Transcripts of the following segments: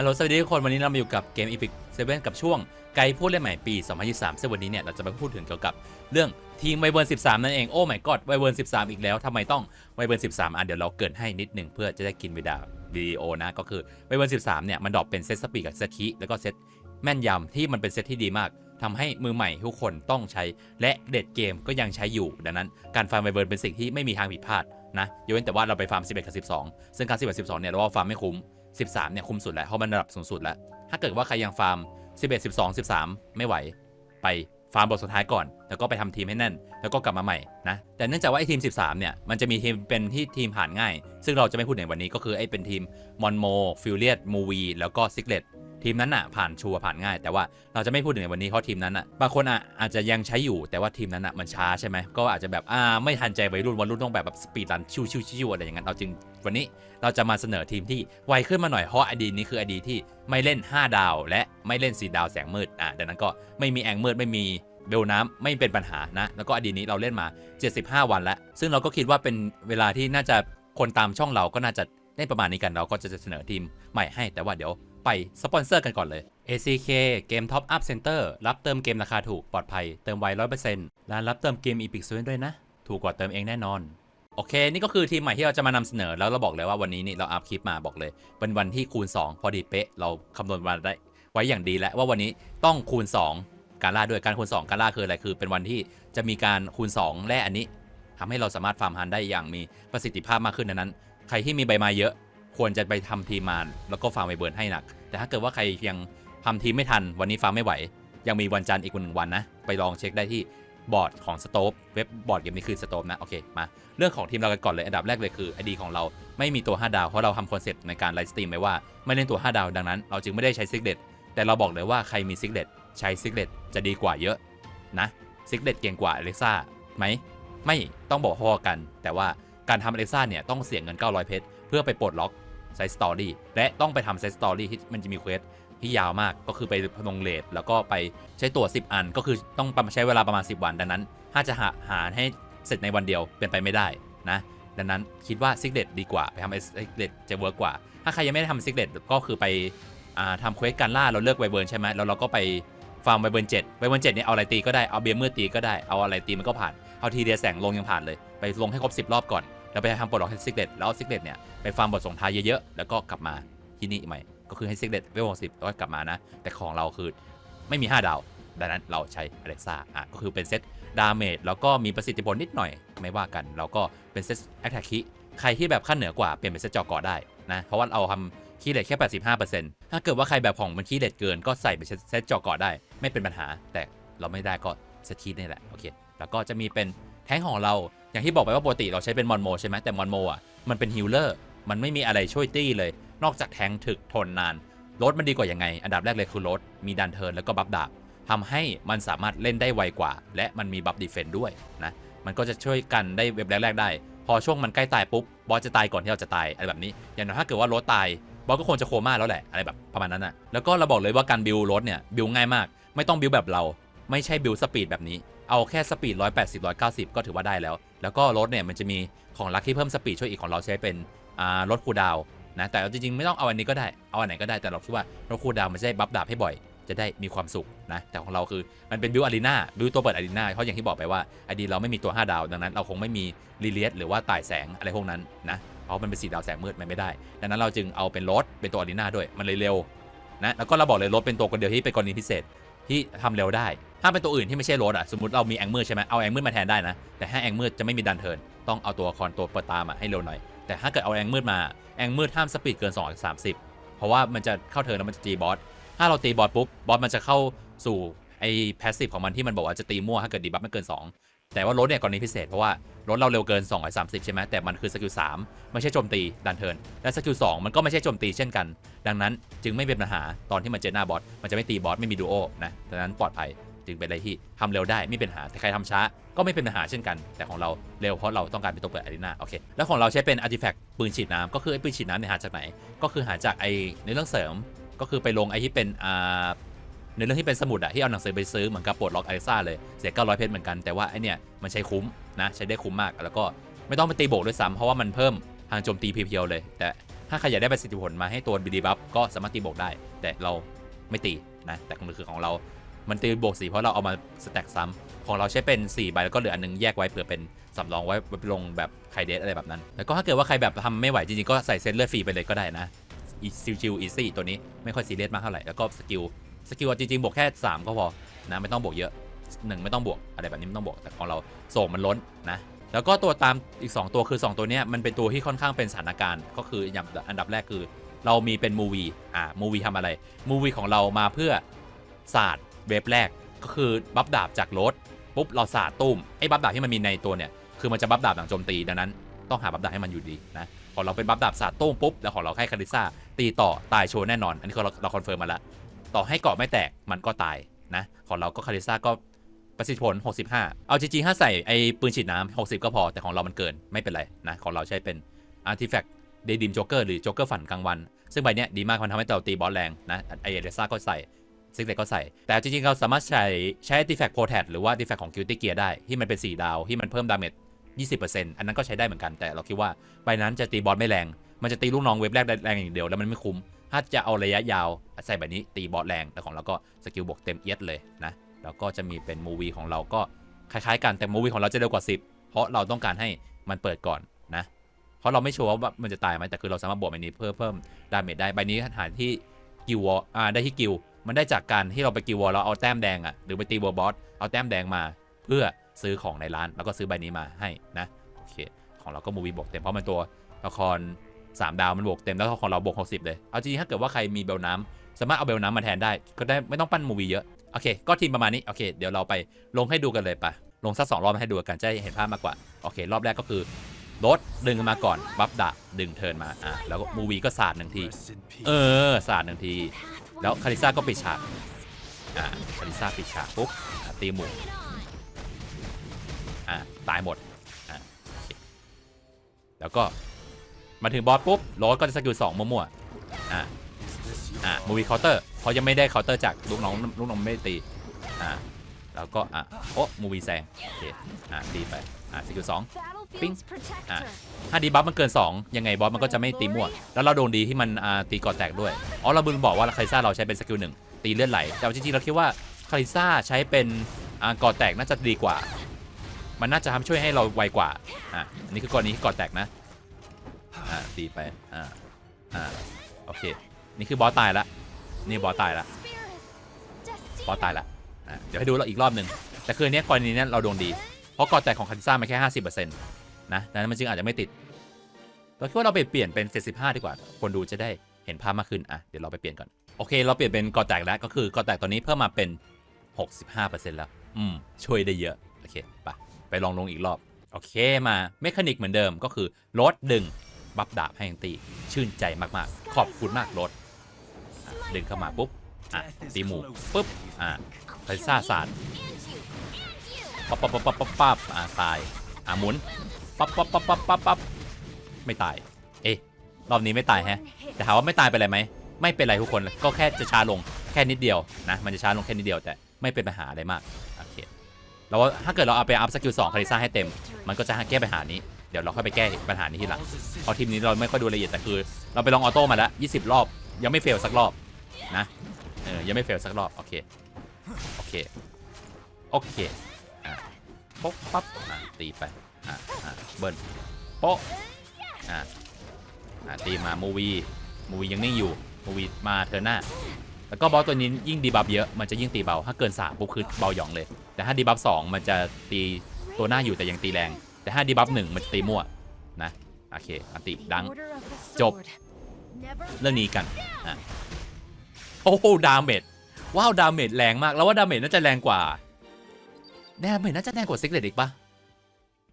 ฮัลโหลสวัสดีทุกคนวันนี้เรามาอยู่กับเกม Epic 7 กับช่วงไกด์ผู้เล่นใหม่ปี 2023ซึ่งวันนี้เนี่ยเราจะมาพูดถึงเกี่ยวกับเรื่องทีมไวเบิร์น13 นั่นเองโอ้ my god ไวเบิร์น13 อีกแล้วทำไมต้องไวเบิร์น13 อะเดี๋ยวเราเกินให้นิดหนึ่งเพื่อจะได้กินเวลาวิดีโอนะก็คือไวเบิร์น13 เนี่ยมันดรอปเป็นเซตสปีดกับเซตคีแล้วก็เซตแม่นยำที่มันเป็นเซตที่ดีมากทำให้มือใหม่ทุกคนต้องใช้ และเด็ดเกมก็ยังใช้อยู่ ดังนั้นการฟาร์มไวเบิร์นเป็นสิ่งที่ไม่มีทางผิดพลาดนะยกเว้นแต่ว่าเราไปฟาร์ม11กับ12 ซึ่งการ11กับ12เนี่ยเราว่าฟาร์มไม่คุ้ม 13เนี่ยคุ้มสุดแล้วเพราะมันระดับสูงสุดแล้ว ถ้าเกิดว่าใครยังฟาร์ม 11 12 13 ไม่ไหว ไปฟาร์มบทสุดท้ายก่อน แล้วก็ไปทำทีมให้แน่น แล้วก็กลับมาใหม่นะ แต่เนื่องจากว่าไอ้ทีม 13 เนี่ย มันจะมีทีมเป็นที่ทีมผ่านง่าย ซึ่งเราจะไม่พูดในวันนี้ก็คือไอ้เป็นทีมมอนโมฟิลเลียตมูวีแล้วก็ซิกเลต ทีมนั้นอะผ่านชัวร์ผ่านง่าย แต่ว่าเราจะไม่พูดถึงในวันนี้เพราะทีมนั้นอะบางคนอะอาจจะยังใช้อยู่แต่ว่าทีมนั้นอะมันช้าใช่ไหมก็อาจจะแบบอ่าไม่ทันใจวัยรุ่นวัยรุ่นต้องแบบแบบสปีดรันชิวชิวชิวอะไรอย่างนั้นเราจึงวันนี้เราจะมาเสนอทีมที่ไวขึ้นมาหน่อยเพราะไอดีนี้คือไอดีที่ไม่เล่น 5 ดาว และไม่เล่น4ดาวแสงมืดอะดังนั้นก็ไม่มีแองมืดไม่มีเบลน้ำไม่เป็นปัญหานะ แล้วก็อดีนี้เราเล่นมา 75 วันแล้ว ซึ่งเราก็คิดว่าเป็นเวลาที่น่าจะคนตามช่องเราก็น่าจะได้ประมาณนี้กันเราก็จะเสนอทีมใหม่ให้แต่ว่าเดี๋ยว ไปสปอนเซอร์กันก่อนเลย ACK เกม Top Up Center รับเติมเกมราคาถูกปลอดภัย เติมไว100%ร้านรับเติมเกม Epic s w ด้วยนะ ถูกกว่าเติมเองแน่นอน โอเค นี่ก็คือทีมใหม่ที่เราจะมานำเสนอ แล้วเราบอกเลยว่าวันนี้นี่เราอัพคลิปมาบอกเลย เป็นวันที่คูณ 2 พอดีเป๊ะ เราคำนวณมาได้ไว้อย่างดีแล้วว่าวันนี้ต้องคูณ 2 การล่าด้วยการคูณ 2 การล่าคืออะไรคือ เป็นวันที่จะมีการคูณ 2 แร่อันนี้ทำให้เราสามารถฟาร์มฮันได้อย่างมีประสิทธิภาพมากขึ้นดังนั้น ใครที่มีใบไม้เยอะ ควรจะไปทำทีมมาแล้วก็ฟาร์มไปเบิร์นให้หนัก แต่ถ้าเกิดว่าใครยังทำทีมไม่ทัน วันนี้ฟาร์มไม่ไหว ยังมีวันจันทร์อีกหนึ่งวันนะ ไปลองเช็คได้ที่บอร์ดของสโตฟเว็บบอร์ดเกมนี้คือสโตฟนะโอเคมาเรื่องของทีมเรากันก่อนเลยอันดับแรกเลยคือไอดีของเราไม่มีตัว 5 ดาวเพราะเราทำคอนเซ็ปต์ในการไลฟ์สตรีมไว้ว่าไม่เล่นตัว 5 ดาวดังนั้น เราจึงไม่ได้ใช้ซิกเด็ดแต่เราบอกเลยว่าใครมีซิกเด็ดใช้ซิกเด็ดจะดีกว่าเยอะนะซิกเด็ดเก่งกว่าอเล็กซ่าไหมไม่ต้องบอกพอกัน แต่ว่าการทำอเล็กซ่าเนี่ยต้องเสียเงิน 900 เพชรเพื่อไปปลดล็อก ไซส์สตอรี่และต้องไปทำไซส์สตอรี่ที่มันจะมีเควสที่ยาวมากก็คือไปลงเลทแล้วก็ไปใช้ตัว 10 อัน ก็คือต้องใช้เวลาประมาณ 10 วัน ดังนั้น ถ้าจะหาหาให้เสร็จในวันเดียวเป็นไปไม่ได้นะดังนั้นคิดว่าซิกเ e ตดีกว่า ไปทำซิกเ e ตจะเวิร์กกว่า ถ้าใครยังไม่ได้ทำซิกเ e ตก็คือไปอทำเควสการล่าเราเลือกไวเบิร์นใช่ไหมแล้วเราก็ไปฟาร์มไวเบิร์นเจ็ดไวเบิร์นเจ็ดเนี่ยเอาอะไรตีก็ได้เอาเบียร์มืดตีก็ได้เอาอะไรตีมันก็ผ่านเอาทีเดียแสงลงยังผ่านเลย ไปลงให้ครบ10 รอบก่อน แล้วไปทำปลดล็อกซิกเ e ตแล้วเอาซิกเ e ตเนี่ยไปฟาร์มบทส่งท้ายเยอะๆแล้วก็กลับมาที่นี่ใหม่ก็คือให้ซิกเ e ตเวลสิบแล้วก็กลับมานะ แต่ของเราคือไม่มี 5 ดาว ดังนั้นเราใช้อเล็กซ่าอะก็คือเป็นเซตดาเมจแล้วก็มีประสิทธิผลนิดหน่อยไม่ว่ากันแล้วก็เป็นเซตแอคแทคิใครที่แบบขั้นเหนือกว่าเปลี่ยนเป็นเซตจอกอได้นะ เพราะว่าเราทำคีย์เลทแค่ 85%ถ้าเกิดว่าใครแบบของมันคีย์เลทเกินก็ใส่เป็นเซตจอกอได้ ไม่เป็นปัญหา แต่เราไม่ได้ก็เซตคีนี่แหละโอเคแล้วก็จะมีเป็น แท้งของเราอย่างที่บอกไปว่าปกติเราใช้เป็นมอนโมใช่ไหมแต่มอนโมอะมันเป็นฮิลเลอร์มันไม่มีอะไรช่วยตี้เลย นอกจากแทงถึกทนนานรถมันดีกว่ายังไง อันดับแรกเลยคือรถมีดันเทิร์นแล้วก็บัฟดาบทำให้มันสามารถเล่นได้ไวกว่า และมันมีบัฟดีเฟนต์ด้วยนะมันก็จะช่วยกันได้เว็บแรกๆได้ พอช่วงมันใกล้ตายปุ๊บบอสจะตายก่อนที่เราจะตายอะไรแบบนี้ อย่างน้อยถ้าเกิดว่ารถตายบอสก็คงจะโคม่าแล้วแหละอะไรแบบประมาณนั้นอนะแล้วก็เราบอกเลยว่าการบิวรถเนี่ยบิวง่ายมาก ไม่ต้องบิวแบบเรา ไม่ใช่บิวสปีดแบบนี้ เอาแค่สปีด 180 190 ก็ถือว่าได้แล้ว แล้วก็รถเนี่ยมันจะมีของลัคที่เพิ่มสปีดช่วยอีกของเราใช้เป็นรถคูดาวนะแต่จริงๆไม่ต้องเอาอันนี้ก็ได้เอาอันไหนก็ได้แต่เราคิดว่ารถคูดาวมันจะได้บัฟดาบให้บ่อย จะได้มีความสุขนะแต่ของเราคือมันเป็นบิวอารีนาบิวตัวเปิดอารีนาเพราะอย่างที่บอกไปว่าไอดีเราไม่มีตัว 5 ดาวดังนั้นเราคงไม่มีรีเลียสหรือว่าต่ายแสงอะไรพวกนั้นนะเพราะมันเป็นสีดาวแสงมืดมันไม่ได้ ดังนั้นเราจึงเอาเป็นรถเป็นตัวอารีนาด้วยมันเลยเร็วนะแล้วก็เราบอกเลยรถเป็นตัวคนเดียวที่เป็นกรณีพิเศษที่ทำเร็วได้ ถ้าเป็นตัวอื่นที่ไม่ใช่รถอะสมมติเรามีแองมืดใช่ไหมเอาแองมืดมาแทนได้นะ แต่ถ้าแองมืดจะไม่มีดันเทิร์นต้องเอาตัวคอนตัวเปิดตามอะให้เร็วหน่อย แต่ถ้าเกิดเอาแองมืดมาแองมืดห้ามสปีดเกิน 230 เพราะว่ามันจะเข้าเทิร์นแล้วมันจะตีบอสถ้าเราตีบอสปุ๊บบอสมันจะเข้าสู่ไอ้แพสซีฟของมันที่มันบอกว่าจะตีมั่วถ้าเกิดดีบัฟไม่เกิน 2 แต่ว่ารถเนี่ยกรณีพิเศษเพราะว่ารถเราเร็วเกิน 230 ใช่ไหมแต่มันคือสกิล3ไม่ใช่โจมตีดันเทิร์นและสกิล2มันก็ไม่ใช่โจมตีเช่นกัน ดังนั้นจึงไม่เป็นปัญหาตอนที่มันเจอหน้าบอสมันจะไม่ตีบอสไม่มีดูโอนะดังนั้นปลอดภัย จึงเป็นอะไรที่ทำเร็วได้ไม่เป็นปัญหาแต่ใครทำช้าก็ไม่เป็นปัญหาเช่นกัน แต่ของเราเร็วเพราะเราต้องการเป็นตัวเปิดอารีนาโอเคแล้วของเราใช้เป็นอาร์ติแฟกต์ปืนฉีดน้ำก็คือไอ้ปืนฉีดน้ำเนี่ยหาจากไหน ก็คือหาจากไอ้ในเรื่องเสริมก็คือไปลงไอ้ที่เป็นอ่าในเรื่องที่เป็นสมุดอะที่เอาหนังสือไปซื้อเหมือนกับปลดล็อกอล็กซ่าเลยเสีย900เพชรเหมือนกันแต่ว่าไอเนี่ยมันใช้คุ้มนะใช้ได้คุ้มมากแล้วก็ไม่ต้องไปตีโบกด้วยซ้ำเพราะว่ามันเพิ่มทางโจมตีเพียวๆเลย แต่ถ้าใครอยากได้ประสิทธิผลมาให้ตัวดีบัฟก็สามารถตีบกได้ แต่เราไม่ตีนะแต่ขอคือของเรา มันตีบวกสีเพราะเราเอามาสแต็กซ้ำของเราใช้เป็น4ใบแล้วก็เหลืออันหนึงแยกไว้เผื่อเป็นสำรองไว้ลงแบบไคเดสอะไรแบบนั้น แล้วก็ถ้าเกิดว่าใครแบบทำไม่ไหวจริงๆก็ใส่เซนเลือดฟรีไปเลยก็ได้นะอีซิลจิวอีซี่ตัวนี้ไม่ค่อยซีเรียสมากเท่าไหร่แล้วก็สกิลสกิลจริงๆบวกแค่ 3 ก็พอนะไม่ต้องบวกเยอะ 1 ไม่ต้องบวกอะไรแบบนี้ไม่ต้องบวกแต่ของเราโส่งมันล้นนะแล้วก็ตัวตามอีก 2 ตัวคือ 2 ตัวนี้มันเป็นตัวที่ค่อนข้างเป็นสถานการณ์ ก็คืออย่างอันดับแรกคือ เรามีเป็นมูวีอ่ามูวีทำอะไรมูวีของเรามาเพื่อศาสตร์ เวฟแรกก็คือบัฟดาบจากรสปุ๊บเราศาสตร์ตุ้มไอ้บัฟดาบที่มันมีในตัวเนี่ยคือมันจะบัฟดาบหลังโจมตีดังนั้น ต้องหาบัฟดาบให้มันอยู่ดีนะของเราเป็นบัฟดาบศาสตร์ตุ้มปุ๊บแล้วของเราให้คาริซ่าตีต่อตายโชว์แน่นอน อันนี้เราเราคอนเฟิร์มมาแล้วต่อให้เกาะไม่แตกมันก็ตายนะของเราก็คาริซ่าก็ประสิทธิผล 65 เอาจริงๆถ้าใส่ไอ้ปืนฉีดน้ำ60 ก็พอ แต่ของเรามันเกิน ไม่เป็นไรนะ ของเราใช้เป็นอาร์ติแฟกต์เดดิมโจ๊กเกอร์หรือโจ๊กเกอร์ฝันกลางวัน ซึ่งใบเนี้ยดีมาก มันทำให้เราตีบอสแรงนะ ไอเอเดซ่าก็ใส่ ซิกเล็กก็ใส่ แต่จริงๆ เราสามารถใช้ใช้อาร์ติแฟกต์โพแทหรือว่าอาร์ติแฟกต์ของคิวตี้เกียร์ได้ ที่มันเป็น 4 ดาว ที่มันเพิ่มดาเมจ20%อันนั้นก็ใช้ได้เหมือนกัน แต่เราคิดว่าใบนั้นจะตีบอสไม่แรง มันจะตีลูกน้องเว็บแรกได้แรงอย่างเดียวแล้วมันไม่คุ้ม ถ้าจะเอาระยะยาวใส่แบบนี้ตีบอสแรง แต่ของเราก็สกิลบวกเต็มเอียดเลยนะ แล้วก็จะมีเป็นมูวีของเราก็คล้ายๆกัน แต่มูวีของเราจะเร็วกว่า 10 เพราะเราต้องการให้มันเปิดก่อนนะ เพราะเราไม่ชัวร์ว่ามันจะตายไหมแต่คือเราสามารถบวกใบนี้เพิ่มเพิ่มดาเมจได้ ใบนี้หาที่กิวอ่าได้ที่กิว มันได้จากการที่เราไปกิววอลเราเอาแต้มแดงอะหรือไปตีบัวบอสเอาแต้มแดงมา เพื่อซื้อของในร้านแล้วก็ซื้อใบนี้มาให้นะโอเคของเราก็มูวีบวกเต็มเพราะมันตัวละคร3 ดาวมันบวกเต็มแล้วของเราบวก60 เลย เอาจริงๆถ้าเกิดว่าใครมีเบลน้ำสามารถเอาเบลน้ำมาแทนได้ ก็ได้ไม่ต้องปั้นมูวีเยอะ โอเค ก็ทีมประมาณนี้ โอเค เดี๋ยวเราไปลงให้ดูกันเลยปะลงสักสองรอบให้ดูกัน จะเห็นภาพมากกว่า โอเค รอบแรกก็คือรถดึงมาก่อนบัฟดะดึงเทินมา อะ แล้วก็มูวีก็สาดหนึ่งที เออ สาดหนึ่งที แล้วคาริซ่าก็ปิดฉากอ่าคาริซ่าปิดฉากปุ๊บตีหมู่อ่าตายหมดอ่แล้วก็มาถึงบอสปุ๊บโรสก็จะสกิลสองมั่วๆอ่าอ่ามูวี่เคาน์เตอร์เพราะยังไม่ได้เคาน์เตอร์จากลูกน้องลูกน้องไม่ตีอ่า แล้วก็อะโอ้มูวี่แซงโอเคอะตีไปอะสกิลสองปิ้งอะถ้าดีบัฟมันเกิน 2 ยังไงบอสมันก็จะไม่ตีมั่ว แล้วเราโดนดีที่มันอ่าตีก่อแตกด้วย อ๋อเราบืนบอกว่าคาริซ่าเราใช้เป็นสกิลหนึ่งตีเลือดไหล แต่จริงๆเราคิดว่าคาริซ่าใช้เป็นอ่าก่อแตกน่าจะดีกว่า มันน่าจะทำช่วยให้เราไวกว่า อะอันนี่คือกรณีที่ก่อแตกนะ อ่าตีไป อ่าอ่าโอเค นี่คือบอสตายละ นี่บอสตายละ บอสตายละอะ เดี๋ยวให้ดูเราอีกรอบหนึ่งแต่คืนนี้กรณีนี้เราดวงดี เพราะก่อแตกของคาริซ่ามันแค่ 50%นะดังนั้นมันจึงอาจจะไม่ติด เราคิดว่าเราไปเปลี่ยนเป็น 75 ดีกว่า คนดูจะได้เห็นภาพมากขึ้นอะเดี๋ยวเราไปเปลี่ยนก่อนโอเค เราเปลี่ยนเป็นก่อแตกแล้วก็คือก่อแตกตอนนี้เพิ่มมาเป็น 65%แล้ว อืมช่วยได้เยอะโอเคไปไปลองลงอีกรอบโอเคมาเมคานิกเหมือนเดิมก็คือลดดึงบัฟดาบให้ยังตีชื่นใจมากๆ ขอบคุณมากลดอะดึงเข้ามาปุ๊บอะตีหมูปุ๊บอะ คาริซ่าศาสตร์ปั๊บปั๊บปั๊บปั๊บปั๊บปั๊บอ่าตายอ่าหมุนปั๊บปั๊บปั๊บปั๊บปั๊บปั๊บไม่ตาย เอ๊ะรอบนี้ไม่ตายแฮะแต่ถามว่าไม่ตายเป็นไรไหมไม่เป็นไรทุกคนก็แค่จะช้าลงแค่นิดเดียวนะมันจะช้าลงแค่นิดเดียวแต่ไม่เป็นปัญหาอะไรมากโอเคแล้วถ้าเกิดเราเอาไปอัพสกิลสองคาริซ่าให้เต็ม มันก็จะแก้ปัญหานี้เดี๋ยวเราค่อยไปแก้ปัญหานี้ทีหลังเพราะทีมนี้เราไม่ค่อยดูละเอียดแต่คือ เราไปลองออโต้มาแล้ว 20 รอบ ยังไม่เฟลสักรอบนะ เออ ยังไม่เฟลสักรอบ โอเค โอเค โอเค อะโป๊ะปั๊บอะตีไป อะอะเบิ้ลโป๊ะอะอะตีมามูวีมูวียังนิ่งอยู่มูวีมาเธอหน้า แล้วก็บอสตัวนี้ยิ่งดีบัฟเยอะ มันจะยิ่งตีเบา ถ้าเกิน3ปุ๊บคือเบาหยองเลย แต่ถ้าดีบัฟ2มันจะตีตัวหน้าอยู่แต่ยังตีแรง แต่ถ้าดีบัฟ1มันจะตีมั่ว นะ โอเค อันติดัง จบ เรื่องนี้กัน อะ โอ้โห ดาเมจ ว้าวดาเมจแรงมาก แล้วว่าดาเมจน่าจะแรงกว่าดาเมจน่าจะแรงกว่าซิกเลตอีกปะ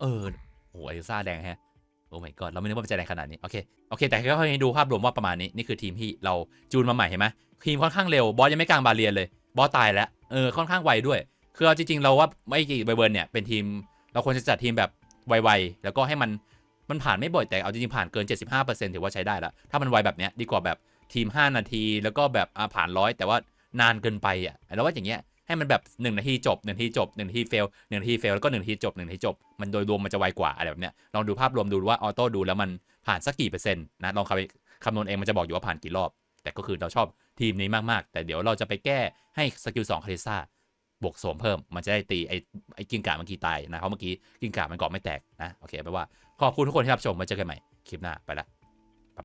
เออโอ้โหไอซ่าแดงแฮะโอ้ my god เราไม่นึกว่ามันจะแรงขนาดนี้ โอเค โอเค แต่ค่อยๆให้ดูภาพรวมว่าประมาณนี้ นี่คือทีมที่เราจูนมาใหม่เห็นไหมทีมค่อนข้างเร็ว บอสยังไม่กลางบาเรียนเลย บอสตายแล้ว เออ ค่อนข้างไวด้วย คือเอาจริงๆ เราว่าไม่กี่ไบเบิร์นเนี่ยเป็นทีม เราควรจะจัดทีมแบบไวๆ แล้วก็ให้มัน มันผ่านไม่บ่อยแต่เอาจริงๆผ่านเกิน 75%ถือว่าใช้ได้แล้ว ถ้ามันไวแบบเนี้ยดีกว่าแบบทีม 5 นาที แล้วก็แบบอ่าผ่านร้อยแต่ว่า นานเกินไปอะแล้วว่าอย่างเงี้ยให้มันแบบ1นาทีจบ1นาทีจบ1นาทีเฟล1นาทีเฟลแล้วก็1นาทีจบ1นาทีจบ มันโดยรวมมันจะไวกว่าอะไรแบบเนี้ยลองดูภาพรวมดูว่าออโต้ดูแล้วมันผ่านสักกี่เปอร์เซ็นต์นะลองคาคำนวณเองมันจะบอกอยู่ว่าผ่านกี่รอบ แต่ก็คือเราชอบทีมนี้มาก ๆ แต่เดี๋ยวเราจะไปแก้ให้สกิล2คาริซ่าบวกโสมเพิ่ม มันจะได้ตีไอ้ไอ้กิ้งก่าเมื่อกี้ตายนะเพราะเมื่อกี้กิ้งก่ามันเกาะไม่แตกนะโอเคแปลว่าขอบคุณทุกคนที่รับชมมาเจอกันใหม่คลิปหน้าไปละ